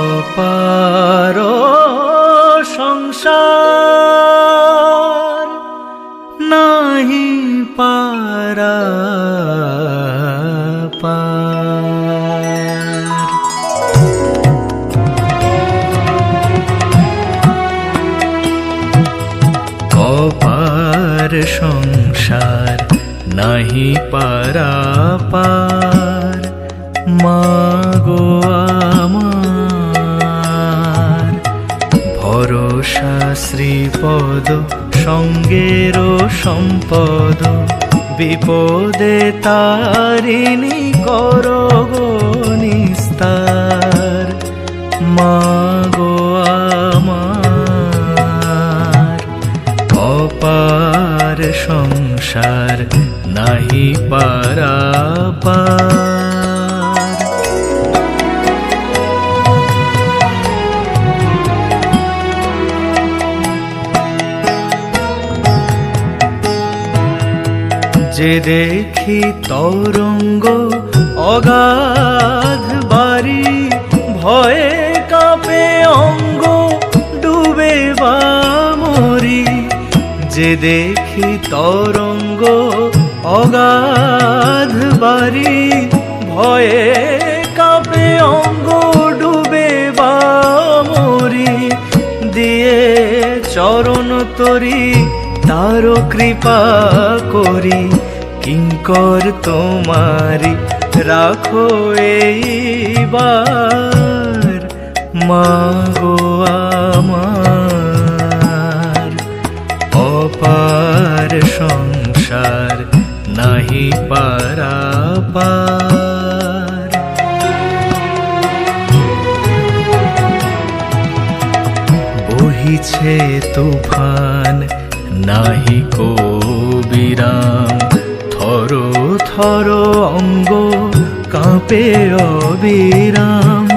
অপার সংসার নাহি পারা পার। অপার সংসার নাহি পারা পার। ভরসা শ্রীপদ সঙ্গের সম্পদ। বিপদে তারিণী কর নিস্তার। মাগো আমার অপার সংসার নাহি পারা। যে দেখি তরঙ্গ অগাধ বাড়ি, ভয়ে কাঁপে অঙ্গ, ডুবে বা মরি। যে দেখি তরঙ্গ অগাধ বাড়ি, ভয়ে কাঁপে অঙ্গ, ডুবে বা মরি। দিয়ে চরণ তরি তার কৃপা করি। কিঙ্কর তোমারি, রাখো এইবার, মাগো আমার। অপার সংসার নাহি পারা পার। বহিছে তুফান নাহি কো বিরাম থর থর অঙ্গ, কাঁপে অবিরাম।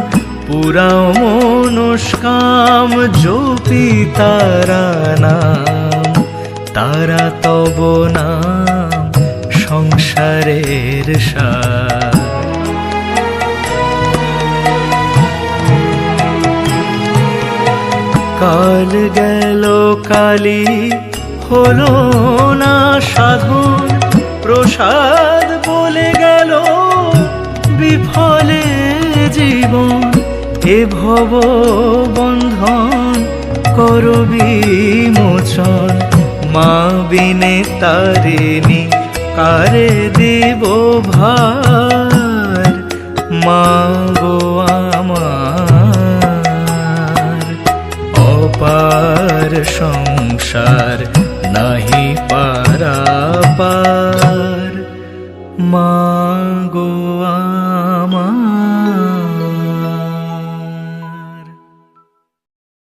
পুরা মনস্কাম জপি তারা নাম। তারা তব নাম, সংসারের সার। কাল গেল, কালি হলো না সাধন, প্রসাদ বিফলে জীবন এ ভব বন্ধন করবি মোচন মা বিনে তারিণী কারে দেব ভার। মা গো আমার অপার সংসার নাহি